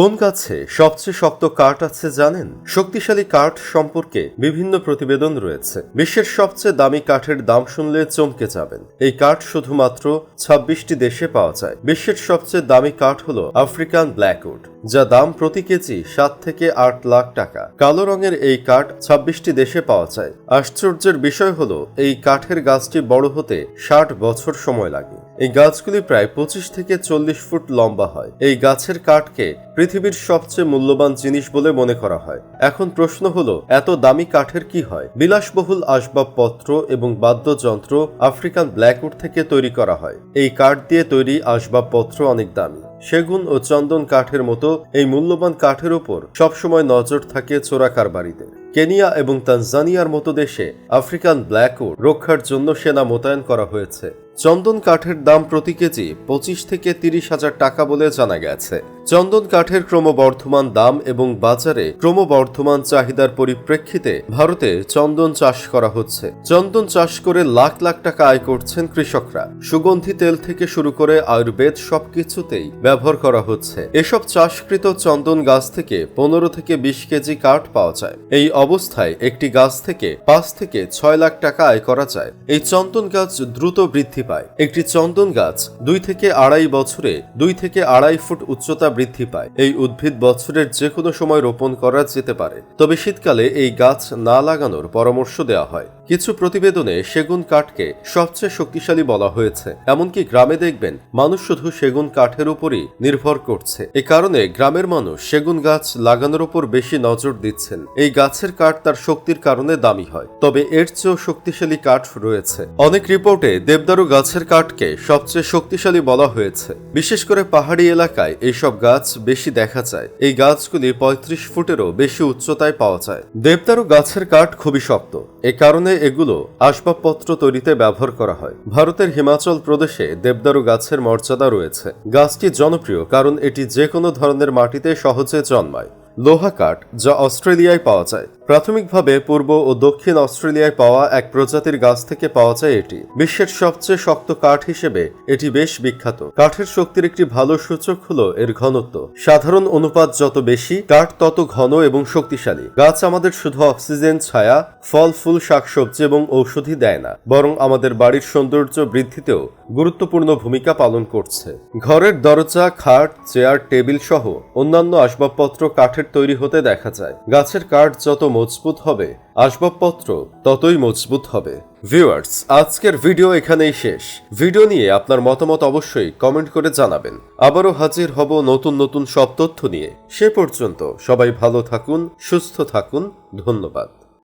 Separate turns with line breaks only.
কোন গাছে সবচেয়ে শক্ত কাঠ আছে জানেন? শক্তিশালী কাঠ সম্পর্কে বিভিন্ন প্রতিবেদন রয়েছে। বিশ্বের সবচেয়ে দামি কাঠের দাম শুনলে চমকে যাবেন। এই কাঠ শুধুমাত্র ছাব্বিশটি দেশে পাওয়া যায়। বিশ্বের সবচেয়ে দামি কাঠ হলো আফ্রিকান ব্ল্যাকউড, যা দাম প্রতি কেজি সাত থেকে আট লাখ টাকা। কালো রঙের এই কাঠ ছাব্বিশটি দেশে পাওয়া যায়। আশ্চর্যের বিষয় হলো, এই কাঠের গাছটি বড় হতে ষাট বছর সময় লাগে। এই গাছগুলি প্রায় পঁচিশ থেকে চল্লিশ ফুট লম্বা হয়। এই গাছের কাঠকে পৃথিবীর সবচেয়ে মূল্যবান জিনিস বলে মনে করা হয়। এখন প্রশ্ন হলো, এত দামি কাঠের কি হয়? বিলাসবহুল আসবাবপত্র এবং বাদ্যযন্ত্র আফ্রিকান ব্ল্যাকউড থেকে তৈরি করা হয়। এই কাঠ দিয়ে তৈরি আসবাবপত্র অনেক দামি। সেগুন ও চন্দন কাঠের মতো এই মূল্যবান কাঠের উপর সবসময় নজর থাকে চোরা কারবারিদের কেনিয়া এবং তানজানিয়ার মতো দেশে আফ্রিকান ব্ল্যাকউড রক্ষার জন্য সেনা মোতায়েন করা হয়েছে। চন্দন কাঠের দাম প্রতি কেজি পঁচিশ থেকে তিরিশ হাজার টাকা বলে জানা গেছে। চন্দন কাঠের ক্রমবর্ধমান দাম এবং বাজারে ক্রমবর্ধমান চাহিদার পরিপ্রেক্ষিতে ভারতে চন্দন চাষ করা হচ্ছে। চন্দন চাষ করে লাখ লাখ টাকা আয় করছেন কৃষকরা। সুগন্ধি তেল থেকে শুরু করে আয়ুর্বেদ সবকিছুতেই ব্যবহার করা হচ্ছে। এসব চাষকৃত চন্দন গাছ থেকে পনেরো থেকে বিশ কেজি কাঠ পাওয়া যায়। এই অবস্থায় একটি গাছ থেকে পাঁচ থেকে ছয় লাখ টাকা আয় করা যায়। এই চন্দন গাছ দ্রুত বৃদ্ধি পায়। একটি চন্দন গাছ দুই থেকে আড়াই বছরে দুই থেকে আড়াই ফুট উচ্চতা বৃদ্ধি পায়। এই উদ্ভিদ বছরের যে কোনো সময় রোপণ করা যেতে পারে। তবে শীতকালে এই গাছ না লাগানোর পরামর্শ দেওয়া হয়। কিছু প্রতিবেদনে সেগুন কাঠকে সবচেয়ে শক্তিশালী বলা হয়েছে। এমনকি গ্রামে দেখবেন, মানুষ শুধু সেগুন কাঠের উপরই নির্ভর করছে। এ কারণে গ্রামের মানুষ সেগুন গাছ লাগানোর উপর বেশি নজর দিচ্ছেন। এই গাছের কাঠ তার শক্তির কারণে দামি হয়। তবে এর চেয়েও শক্তিশালী কাঠ রয়েছে। অনেক রিপোর্টে দেবদারু গাছের কাঠকে সবচেয়ে শক্তিশালী বলা হয়েছে। বিশেষ করে পাহাড়ি এলাকায় এইসব গাছ বেশি দেখা যায়। এই গাছগুলি পঁয়ত্রিশ ফুটেরও বেশি উচ্চতায় পাওয়া যায়। দেবদারু গাছের কাঠ খুবই শক্ত। এ কারণে এগুলো আসবাবপত্র তৈরিতে ব্যবহার করা হয়। ভারতের হিমাচল প্রদেশে দেবদারু গাছের মর্যাদা রয়েছে। গাছটি জনপ্রিয় কারণ এটি যে কোনো ধরনের মাটিতে সহজে জন্মায়। লোহা কাঠ যা অস্ট্রেলিয়ায় পাওয়া যায়। প্রাথমিকভাবে পূর্ব ও দক্ষিণ অস্ট্রেলিয়ায় পাওয়া এক প্রজাতির গাছ থেকে পাওয়া যায় এটি। বিশ্বের সবচেয়ে শক্ত কাঠ হিসেবে এটি বেশ বিখ্যাত। কাঠের শক্তির একটি ভালো সূচক হলো এর ঘনত্ব। সাধারণ অনুপাত যত বেশি, কাঠ তত ঘন এবং শক্তিশালী। গাছ আমাদের শুধু অক্সিজেন, ছায়া, ফল, ফুল, শাকসবজি এবং ঔষধি দেয় না, বরং আমাদের বাড়ির সৌন্দর্য বৃদ্ধিতেও গুরুত্বপূর্ণ ভূমিকা পালন করছে। ঘরের দরজা, খাট, চেয়ার, টেবিল সহ অন্যান্য আসবাবপত্র কাঠের তৈরি হতে দেখা যায়। গাছের কাঠ যত মজবুত হবে, আসবাবপত্র ততই মজবুত হবে। ভিউয়ার্স, আজকের ভিডিও এখানেই শেষ। ভিডিও নিয়ে আপনার মতামত অবশ্যই কমেন্ট করে জানাবেন। আবারও হাজির হব নতুন নতুন সব তথ্য নিয়ে। সে পর্যন্ত সবাই ভালো থাকুন, সুস্থ থাকুন। ধন্যবাদ।